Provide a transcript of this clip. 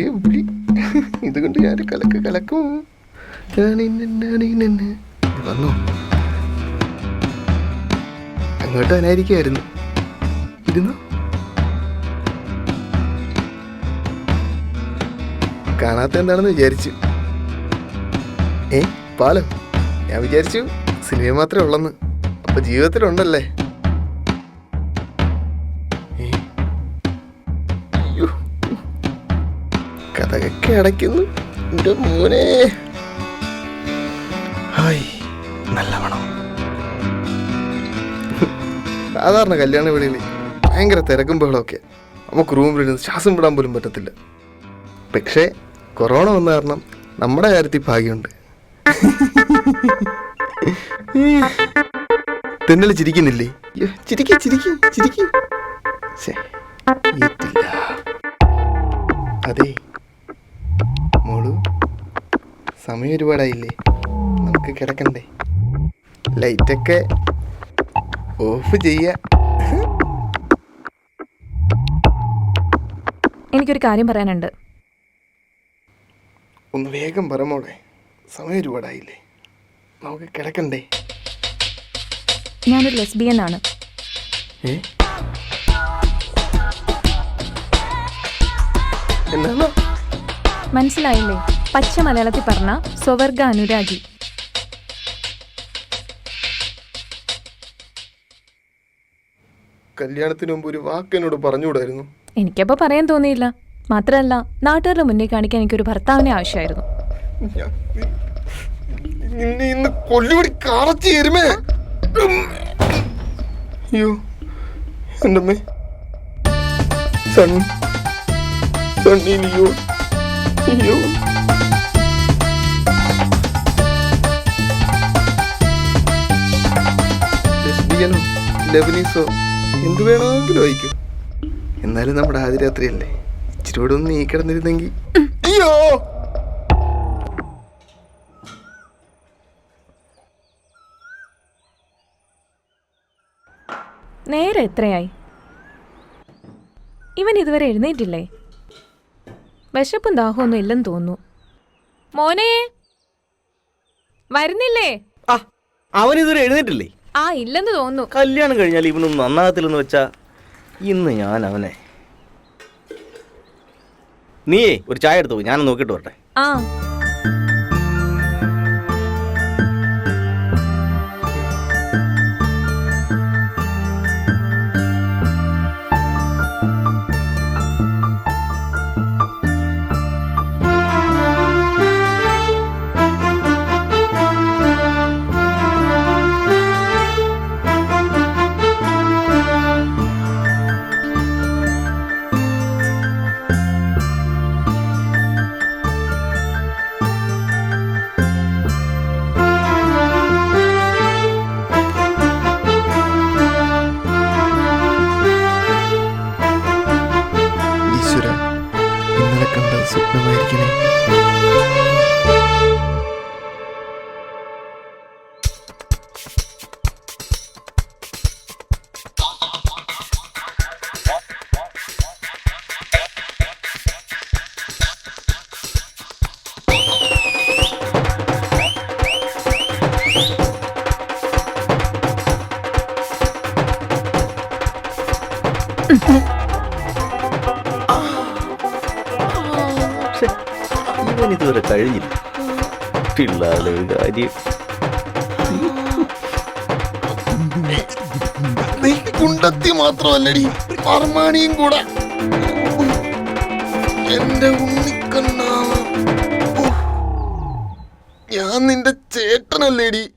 പുലി ഇതുകൊണ്ട് ഞാൻ കലക്ക് കലക്കും. ഇത് വന്നോ. അങ്ങോട്ട് അനായിരിക്കായിരുന്നു ഇരുന്നു. കാണാത്ത എന്താണെന്ന് വിചാരിച്ചു. ഏ പാലോ? ഞാൻ വിചാരിച്ചു സിനിമ മാത്രമേ ഉള്ളെന്ന്. അപ്പൊ ജീവിതത്തിലുണ്ടല്ലേ? കഥകൊക്കെ അടയ്ക്കുന്നു. എന്റെ മോനെ. ഹായ് സാധാരണ കല്യാണ വീടുകളിൽ ഭയങ്കര തിരക്കും ബഹളമൊക്കെ. നമുക്ക് റൂമിലിരുന്ന് ശ്വാസം വിടാൻ പോലും പറ്റത്തില്ല. പക്ഷേ കൊറോണ വന്ന കാരണം നമ്മുടെ കാര്യത്തിൽ ഭാഗ്യമുണ്ട്. തെന്നൽ ചിരിക്കുന്നില്ലേ? ചിരിക്കും ചിരിക്ക് ചിരിക്ക് ചിരിക്ക്. സമയം ഒരുപാടായില്ലേ? നമുക്ക് കിടക്കണ്ടേ? ലൈറ്റൊക്കെ ഓഫ് ചെയ്യ. എനിക്കൊരു കാര്യം പറയാനുണ്ട്. ഒന്ന് വേഗം പറ മോളെ. സമയം ഒരുപാടായില്ലേ? നമുക്ക് കിടക്കണ്ടേ? ഞാനൊരു ലെസ്ബിയൻ ആണ്. മനസ്സിലായില്ലേ? പച്ച മലയാളത്തിൽ പറഞ്ഞ സ്വവർഗ അനുരാഗി. കല്യാണത്തിന് മുമ്പ് ഒരു വാക്ക് എന്നോട് പറഞ്ഞുകൂടായിരുന്നു? എനിക്കപ്പോ പറയാൻ തോന്നിയില്ല. മാത്രല്ല നാട്ടുകാരുടെ മുന്നിൽ കാണിക്കാൻ എനിക്കൊരു ഭർത്താവിനെ ആവശ്യമായിരുന്നു. നിന്നെ ഇന്ന് കൊല്ലുപടി കാറച്ച് ചേരുമേ അയ്യോ എന്റെ അമ്മേ സൺ സണ്ണിനിയോ അയ്യോ ലെസ്ബിയനോ ലെബനീസോ എന്ത് വേണമെങ്കിലും വായിക്കും. എന്നാലും നമ്മുടെ ആദ്യ രാത്രിയല്ലേ ഇച്ചിരി കൂടെ ഒന്ന് നീ കിടന്നിരുന്നെങ്കിൽ അയ്യോ! നേരെ എത്രയായി? ഇവൻ ഇതുവരെ എഴുന്നേറ്റില്ലേ? വിശപ്പും ദാഹമൊന്നും ഇല്ലെന്ന് തോന്നുന്നു. മോനെ! വരുന്നില്ലേ? ആ അവൻ ഇതുവരെ എഴുന്നേറ്റില്ലേ? ആ ഇല്ലെന്ന് തോന്നുന്നു. കല്യാണം കഴിഞ്ഞാൽ ഇവനൊന്നും നന്നാകത്തില്ലെന്ന് വെച്ചാ ഇന്ന് ഞാൻ അവനെ. നീയേ ഒരു ചായ എടുത്തു ഞാൻ നോക്കിയിട്ട് വരട്ടെ. ആ. ഇവൻ ഇതുവരെ കഴിഞ്ഞില്ല. പിള്ളാരുടെ കാര്യം. നീ കുണ്ടത്തി മാത്രമല്ലടി അർമാണിയും കൂടെ. എന്റെ ഉണ്ണിക്കണ്ണ. ഞാൻ നിന്റെ ചേട്ടനല്ലേടി.